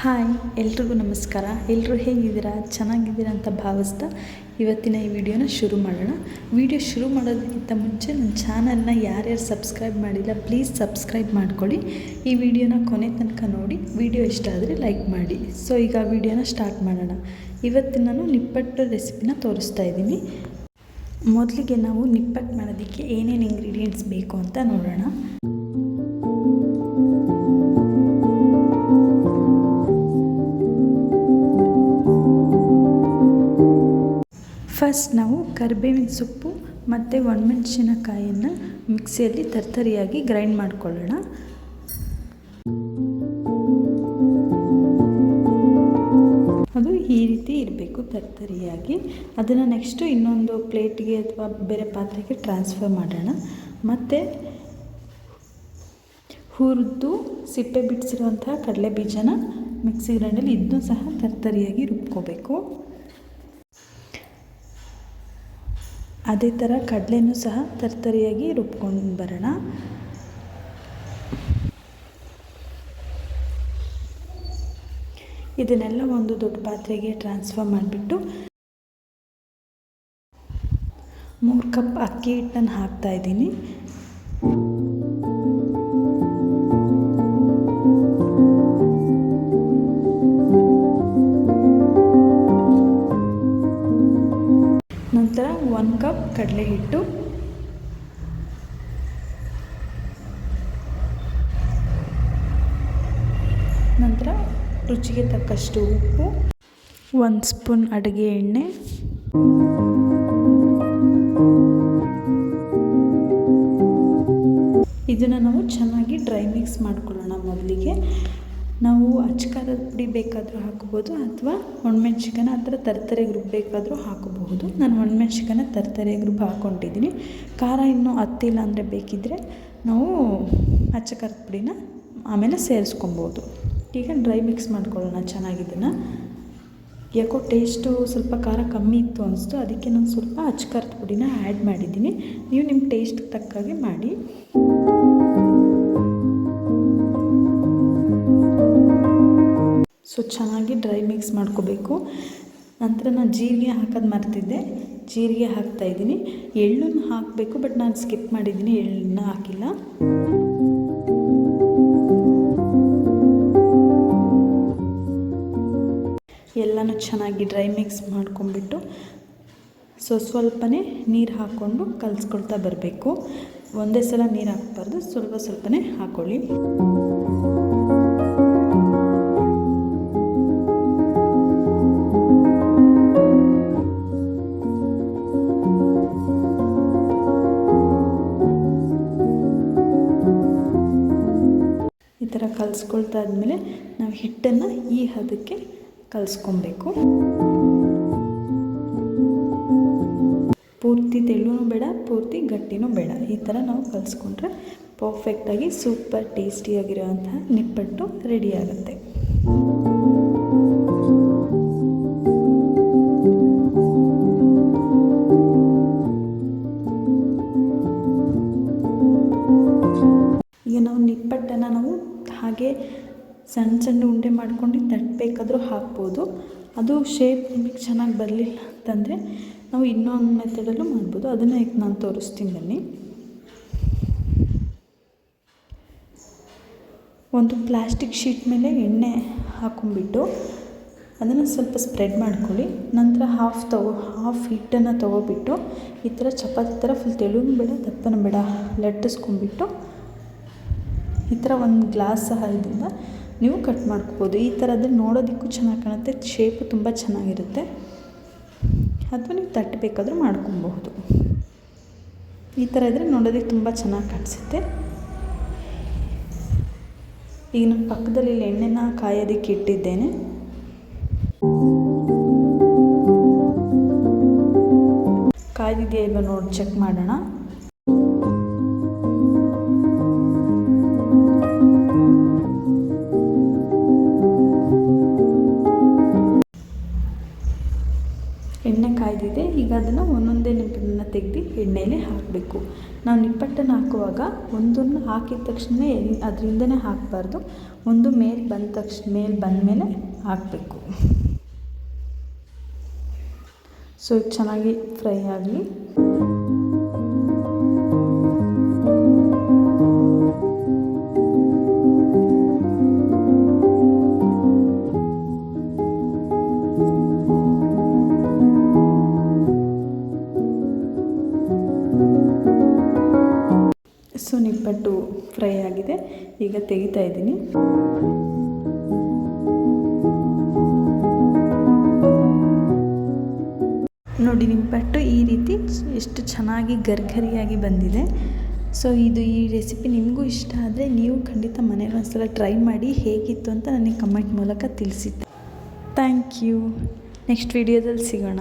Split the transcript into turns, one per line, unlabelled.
Hi, ಎಲ್ರಿಗೂ ನಮಸ್ಕಾರ. ಎಲ್ಲರೂ ಹೇಗಿದ್ದೀರಾ? ಚೆನ್ನಾಗಿದ್ದೀರಾ ಅಂತ ಭಾವಿಸ್ತಾ ಇವತ್ತಿನ ಈ ವಿಡಿಯೋನ ಶುರು ಮಾಡೋಣ. ವಿಡಿಯೋ ಶುರು ಮಾಡೋದಕ್ಕಿಂತ ಮುಂಚೆ ನನ್ನ ಚಾನಲ್ನ ಯಾರ್ಯಾರು ಸಬ್ಸ್ಕ್ರೈಬ್ ಮಾಡಿಲ್ಲ, ಪ್ಲೀಸ್ ಸಬ್ಸ್ಕ್ರೈಬ್ ಮಾಡ್ಕೊಳ್ಳಿ. ಈ ವಿಡಿಯೋನ ಕೊನೆ ತನಕ ನೋಡಿ, ವಿಡಿಯೋ ಇಷ್ಟ ಆದರೆ ಲೈಕ್ ಮಾಡಿ. ಸೊ, ಈಗ ವಿಡಿಯೋನ ಸ್ಟಾರ್ಟ್ ಮಾಡೋಣ. ಇವತ್ತು ನಾನು ನಿಪ್ಪಟ್ಟು ರೆಸಿಪಿನ ತೋರಿಸ್ತಾ ಇದ್ದೀನಿ. ಮೊದಲಿಗೆ ನಾವು ನಿಪ್ಪಟ್ಟು ಮಾಡೋದಕ್ಕೆ ಏನೇನು ಇಂಗ್ರೀಡಿಯೆಂಟ್ಸ್ ಬೇಕು ಅಂತ ನೋಡೋಣ. ಫಸ್ಟ್ ನಾವು ಕರಿಬೇವಿನ ಸೊಪ್ಪು ಮತ್ತು ಒಣಮೆಣಸಿನಕಾಯಿಯನ್ನು ಮಿಕ್ಸಿಯಲ್ಲಿ ತರ್ತರಿಯಾಗಿ ಗ್ರೈಂಡ್ ಮಾಡ್ಕೊಳ್ಳೋಣ. ಅದು ಈ ರೀತಿ ಇರಬೇಕು ತರ್ತರಿಯಾಗಿ. ಅದನ್ನು ನೆಕ್ಸ್ಟು ಇನ್ನೊಂದು ಪ್ಲೇಟಿಗೆ ಅಥವಾ ಬೇರೆ ಪಾತ್ರೆಗೆ ಟ್ರಾನ್ಸ್ಫರ್ ಮಾಡೋಣ. ಮತ್ತು ಹುರಿದು ಸಿಪ್ಪೆ ಬಿಡಿಸಿರುವಂತಹ ಕಡಲೆ ಬೀಜನ ಮಿಕ್ಸಿ ಗ್ರೈಂಡಲ್ಲಿ ಇದನ್ನು ಸಹ ತರ್ತರಿಯಾಗಿ ರುಬ್ಕೋಬೇಕು. ಅದೇ ಥರ ಕಡಲೆನೂ ಸಹ ತರ್ತರಿಯಾಗಿ ರುಬ್ಕೊಂಡು ಬರೋಣ. ಇದನ್ನೆಲ್ಲ ಒಂದು ದೊಡ್ಡ ಪಾತ್ರೆಗೆ ಟ್ರಾನ್ಸ್ಫರ್ ಮಾಡಿಬಿಟ್ಟು ಮೂರು ಕಪ್ ಅಕ್ಕಿ ಹಿಟ್ಟನ್ನು ಹಾಕ್ತಾ ಇದ್ದೀನಿ. ಕಪ್ ಇಟ್ಟು ನಂತರ ರುಚಿಗೆ ತಕ್ಕಷ್ಟು ಉಪ್ಪು, ಒಂದು ಸ್ಪೂನ್ ಅಡುಗೆ ಎಣ್ಣೆ, ಇದನ್ನು ನಾವು ಚೆನ್ನಾಗಿ ಡ್ರೈ ಮಿಕ್ಸ್ ಮಾಡ್ಕೊಳ್ಳೋಣ ಮೊದಲಿಗೆ. ನಾವು ಅಚ್ಕಾರದ ಪುಡಿ ಬೇಕಾದರೂ ಹಾಕ್ಬೋದು ಅಥವಾ ಒಣಮೆಣ್ಸಿಕಾಯನ್ನ ಆ ಥರ ತರ್ತರೆಗೆ ರುಬ್ಬೇಕಾದರೂ ಹಾಕಬಹುದು. ನಾನು ಒಣಮೆಣ್ಸಿಕಾಯನ್ನ ತರ್ತರೆಗೆ ರುಬ್ಬಿ ಹಾಕ್ಕೊಂಡಿದ್ದೀನಿ. ಖಾರ ಇನ್ನೂ ಹತ್ತಿಲ್ಲ ಅಂದರೆ ಬೇಕಿದ್ದರೆ ನಾವು ಅಚ್ಚಕಾರದ ಪುಡಿನ ಆಮೇಲೆ ಸೇರಿಸ್ಕೊಬೋದು. ಈಗ ಡ್ರೈ ಮಿಕ್ಸ್ ಮಾಡ್ಕೊಳ್ಳೋಣ ಚೆನ್ನಾಗಿದ್ದನ್ನು ಯಾಕೋ ಟೇಸ್ಟು ಸ್ವಲ್ಪ ಖಾರ ಕಮ್ಮಿ ಇತ್ತು ಅನಿಸ್ತು. ಅದಕ್ಕೆ ನಾನು ಸ್ವಲ್ಪ ಅಚ್ಕಾರದ ಪುಡಿನ ಆ್ಯಡ್ ಮಾಡಿದ್ದೀನಿ. ನೀವು ನಿಮ್ಮ ಟೇಸ್ಟ್ ತಕ್ಕಾಗೆ ಮಾಡಿ. ಸೊ ಚೆನ್ನಾಗಿ ಡ್ರೈ ಮಿಕ್ಸ್ ಮಾಡ್ಕೋಬೇಕು. ನಂತರ ನಾನು ಜೀರಿಗೆ ಹಾಕೋದು ಮರ್ತಿದ್ದೆ. ಜೀರಿಗೆ ಹಾಕ್ತಾಯಿದ್ದೀನಿ ಎಳ್ಳನ್ನು ಹಾಕಬೇಕು, ಬಟ್ ನಾನು ಸ್ಕಿಪ್ ಮಾಡಿದ್ದೀನಿ. ಎಳ್ಳನ್ನ ಹಾಕಿಲ್ಲ. ಎಲ್ಲನೂ ಚೆನ್ನಾಗಿ ಡ್ರೈ ಮಿಕ್ಸ್ ಮಾಡ್ಕೊಂಬಿಟ್ಟು ಸೊ ಸ್ವಲ್ಪನೇ ನೀರು ಹಾಕ್ಕೊಂಡು ಕಲಿಸ್ಕೊಳ್ತಾ ಬರಬೇಕು. ಒಂದೇ ಸಲ ನೀರು ಹಾಕ್ಬಾರ್ದು. ಸ್ವಲ್ಪ ಸ್ವಲ್ಪನೇ ಹಾಕ್ಕೊಳ್ಳಿ ಕಲಿಸ್ಕೊಳ್ತಾ ಆದಮೇಲೆ ನಾವು ಹಿಟ್ಟನ್ನು ಈ ಹದಕ್ಕೆ ಕಲಿಸ್ಕೊಬೇಕು. ಪೂರ್ತಿ ತೆಳ್ಳೂ ಬೇಡ, ಪೂರ್ತಿ ಗಟ್ಟಿನೂ ಬೇಡ. ಈ ಥರ ನಾವು ಕಲಿಸ್ಕೊಂಡ್ರೆ ಪರ್ಫೆಕ್ಟಾಗಿ ಸೂಪರ್ ಟೇಸ್ಟಿಯಾಗಿರುವಂತಹ ನಿಪ್ಪಟ್ಟು ರೆಡಿ ಆಗುತ್ತೆ ಈಗ ನಾವು ನಿಪ್ಪಟ್ಟನ್ನು ನಾವು ಹಾಗೆ ಸಣ್ಣ ಸಣ್ಣ ಉಂಡೆ ಮಾಡ್ಕೊಂಡು ತಟ್ಟಬೇಕಾದ್ರೂ ಹಾಕ್ಬೋದು. ಅದು ಶೇಪ್ ನಿಮಗೆ ಚೆನ್ನಾಗಿ ಬರಲಿಲ್ಲ ಅಂತಂದರೆ ನಾವು ಇನ್ನೊಂದು ಮೆಥಡಲ್ಲೂ ಮಾಡ್ಬೋದು. ಅದನ್ನು ಈಗ ನಾನು ತೋರಿಸ್ತೀನಿ ಬನ್ನಿ. ಒಂದು ಪ್ಲಾಸ್ಟಿಕ್ ಶೀಟ್ ಮೇಲೆ ಎಣ್ಣೆ ಹಾಕೊಂಡ್ಬಿಟ್ಟು ಅದನ್ನು ಸ್ವಲ್ಪ ಸ್ಪ್ರೆಡ್ ಮಾಡ್ಕೊಳ್ಳಿ. ನಂತರ ಹಾಫ್ ತಗೋ ಹಾಫ್ ಹಿಟ್ಟನ್ನು ತೊಗೊಬಿಟ್ಟು ಈ ಥರ ಚಪಾತಿ ಥರ ಫುಲ್ ತೆಳುನೂ ಬೇಡ ದಪ್ಪನ ಬೇಡ ಲಟ್ಟಿಸ್ಕೊಂಬಿಟ್ಟು ಈ ಥರ ಒಂದು ಗ್ಲಾಸ್ ಸಹ ಸಹಾಯದಿಂದ ನೀವು ಕಟ್ ಮಾಡ್ಕೋಬೋದು. ಈ ಥರದ್ದು ನೋಡೋದಕ್ಕೂ ಚೆನ್ನಾಗಿ ಕಾಣುತ್ತೆ. ಶೇಪು ತುಂಬ ಚೆನ್ನಾಗಿರುತ್ತೆ. ಅಥವಾ ನೀವು ತಟ್ಟಬೇಕಾದ್ರೂ ಮಾಡ್ಕೊಬಹುದು. ಈ ಥರ ಇದ್ದರೆ ನೋಡೋದಕ್ಕೆ ತುಂಬ ಚೆನ್ನಾಗಿ ಕಾಣಿಸುತ್ತೆ. ಈಗ ನಾನು ಪಕ್ಕದಲ್ಲಿ ಇಲ್ಲಿ ಎಣ್ಣೆನ ಕಾಯೋದಕ್ಕೆ ಇಟ್ಟಿದ್ದೇನೆ. ಕಾಯ್ದಿದೆಯಾ ಇಲ್ವ ನೋಡಿ ಚೆಕ್ ಮಾಡೋಣ. ಆರಿದೆ ಈಗ ಅದನ್ನು ಒಂದೊಂದೇ ನಿಪ್ಪಟ್ಟನ್ನು ತೆಗೆದು ಎಣ್ಣೆಲೆ ಹಾಕಬೇಕು. ನಾವು ನಿಪ್ಪಟ್ಟನ್ನು ಹಾಕುವಾಗ ಒಂದನ್ನು ಹಾಕಿದ ತಕ್ಷಣ ಅದರಿಂದನೇ ಹಾಕಬಾರ್ದು. ಒಂದು ಮೇಲೆ ಬಂದ ತಕ್ಷಣ ಮೇಲೆ ಬಂದಮೇಲೆ ಹಾಕಬೇಕು. ಸೊ ಚೆನ್ನಾಗಿ ಫ್ರೈ ಆಗಲಿ. ಸೊ ನಿಪ್ಪಟ್ಟು ಫ್ರೈ ಆಗಿದೆ. ಈಗ ತೆಗಿತಾ ಇದ್ದೀನಿ. ನೋಡಿ ನಿಪ್ಪಟ್ಟು ಈ ರೀತಿ ಎಷ್ಟು ಚೆನ್ನಾಗಿ ಗರ್ಗರಿಯಾಗಿ ಬಂದಿದೆ. ಸೊ ಇದು ಈ ರೆಸಿಪಿ ನಿಮಗೂ ಇಷ್ಟ ಆದರೆ ನೀವು ಖಂಡಿತ ಮನೇಲಿ ಒಂದ್ಸಲ ಟ್ರೈ ಮಾಡಿ ಹೇಗಿತ್ತು ಅಂತ ನನಗೆ ಕಮೆಂಟ್ ಮೂಲಕ ತಿಳಿಸಿದ್ದೆ ಥ್ಯಾಂಕ್ ಯು ನೆಕ್ಸ್ಟ್ ವಿಡಿಯೋದಲ್ಲಿ ಸಿಗೋಣ.